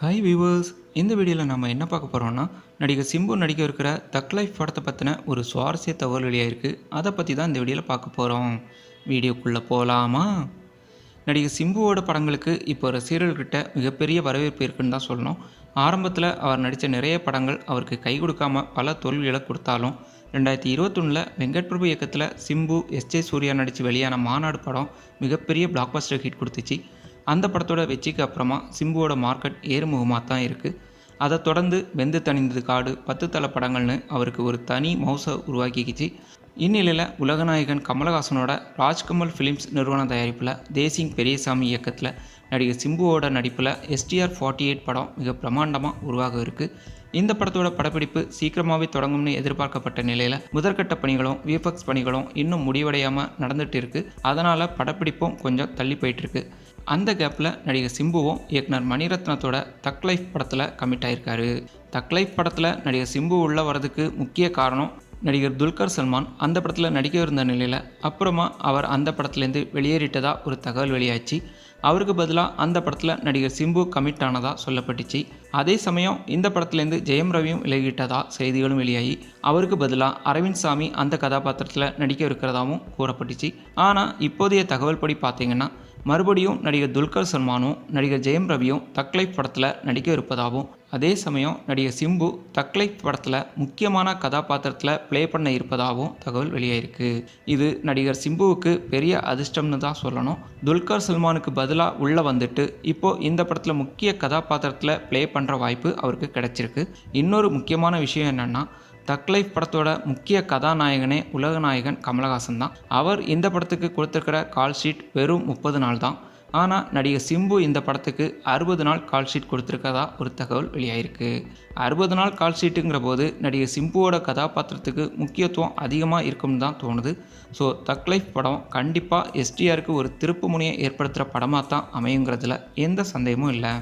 Hi viewers இந்த வீடியோவில் நம்ம என்ன பார்க்க போகிறோம்னா நடிகர் சிம்பு நடிக்க இருக்கிற தக் லைஃப் படத்தை பற்றின ஒரு சுவாரஸ்ய தகவல் இருக்குது அதை பற்றி தான் இந்த வீடியோவில் பார்க்க போகிறோம் வீடியோக்குள்ளே போகலாமா நடிகர் சிம்புவோட படங்களுக்கு இப்போ ரசிகர்கள்கிட்ட மிகப்பெரிய வரவேற்பு இருக்குன்னு தான் சொல்லணும். ஆரம்பத்தில் அவர் நடித்த நிறைய படங்கள் அவருக்கு கை கொடுக்காம பல தோல்விகளை கொடுத்தாலும் ரெண்டாயிரத்தி இருபத்தொன்னில் வெங்கட் பிரபு இயக்கத்தில் சிம்பு எஸ் ஜே சூர்யா நடித்து வெளியான மாநாடு படம் மிகப்பெரிய பிளாக்பஸ்டர் ஹிட் கொடுத்துச்சு. அந்த படத்தோட வெற்றிக்கு அப்புறமா சிம்புவோட மார்க்கெட் ஏறுமுகமாக தான் இருக்குது அதை தொடர்ந்து வெந்து தணிந்தது காடு பத்து தலை படங்கள்னு அவருக்கு ஒரு தனி மவுசை உருவாக்கிக்கிச்சு. இந்நிலையில் உலகநாயகன் கமலஹாசனோட ராஜ்கமல் ஃபிலிம்ஸ் நிறுவன தயாரிப்பில் தேசிங் பெரியசாமி இயக்கத்தில் நடிகர் சிம்புவோட நடிப்பில் எஸ்டிஆர் ஃபார்ட்டி எயிட் படம் மிக பிரமாண்டமாக உருவாக இருக்குது இந்த படத்தோட படப்பிடிப்பு சீக்கிரமாகவே தொடங்கும்னு எதிர்பார்க்கப்பட்ட நிலையில் முதற்கட்ட பணிகளும் விஎஃப்எக்ஸ் பணிகளும் இன்னும் முடிவடையாமல் நடந்துட்டு இருக்கு. அதனால் படப்பிடிப்பும் கொஞ்சம் தள்ளி போயிட்டுருக்கு அந்த கேப்பில் நடிகர் சிம்புவும் இயக்குனர் மணிரத்னத்தோட தக் லைஃப் படத்தில் கமிட் ஆயிருக்காரு. தக் லைஃப் படத்தில் நடிகர் சிம்பு உள்ள வரதுக்கு முக்கிய காரணம் நடிகர் துல்கர் சல்மான் அந்த படத்தில் நடிக்க இருந்த நிலையில் அப்புறமா அவர் அந்த படத்துலேருந்து வெளியேறிட்டதா ஒரு தகவல் வெளியாச்சு அவருக்கு பதிலாக அந்த படத்தில் நடிகர் சிம்பு கமிட் ஆனதாக சொல்லப்பட்டுச்சு. அதே சமயம் இந்த படத்துலேருந்து ஜெயம் ரவியும் விலகிட்டதா செய்திகளும் வெளியாகி அவருக்கு பதிலாக அரவிந்த் சாமி அந்த கதாபாத்திரத்தில் நடிக்க இருக்கிறதாகவும் கூறப்பட்டுச்சு. ஆனால் இப்போதைய தகவல் படி பார்த்தீங்கன்னா மறுபடியும் நடிகர் துல்கர் சல்மானும் நடிகர் ஜெயம் ரவியும் தக்லைஃப் படத்தில் நடிக்க இருப்பதாகவும் அதே சமயம் நடிகர் சிம்பு தக்லைஃப் படத்தில் முக்கியமான கதாபாத்திரத்தில் ப்ளே பண்ண இருப்பதாகவும் தகவல் வெளியாயிருக்கு. இது நடிகர் சிம்புவுக்கு பெரிய அதிர்ஷ்டம்னு தான் சொல்லணும். துல்கர் சல்மானுக்கு பதிலாக உள்ளே வந்துட்டு இப்போது இந்த படத்தில் முக்கிய கதாபாத்திரத்தில் ப்ளே பண்ணுற வாய்ப்பு அவருக்கு கிடைச்சிருக்கு. இன்னொரு முக்கியமான விஷயம் என்னென்னா தக் லைஃப் படத்தோட முக்கிய கதாநாயகனே உலகநாயகன் கமலஹாசன் தான். அவர் இந்த படத்துக்கு கொடுத்துருக்கிற கால் ஷீட் வெறும் முப்பது நாள் தான் ஆனால் நடிகர் சிம்பு இந்த படத்துக்கு அறுபது நாள் கால் ஷீட் கொடுத்துருக்கதா ஒரு தகவல் வெளியாயிருக்கு. அறுபது நாள் கால் ஷீட்டுங்கிற போது நடிகர் சிம்புவோட கதாபாத்திரத்துக்கு முக்கியத்துவம் அதிகமாக இருக்கும்னு தான் தோணுது. ஸோ தக் லைஃப் படம் கண்டிப்பாக எஸ்டிஆருக்கு ஒரு திருப்பு முனையை ஏற்படுத்துகிற படமாக தான் அமையுங்கிறதுல எந்த சந்தேகமும் இல்லை.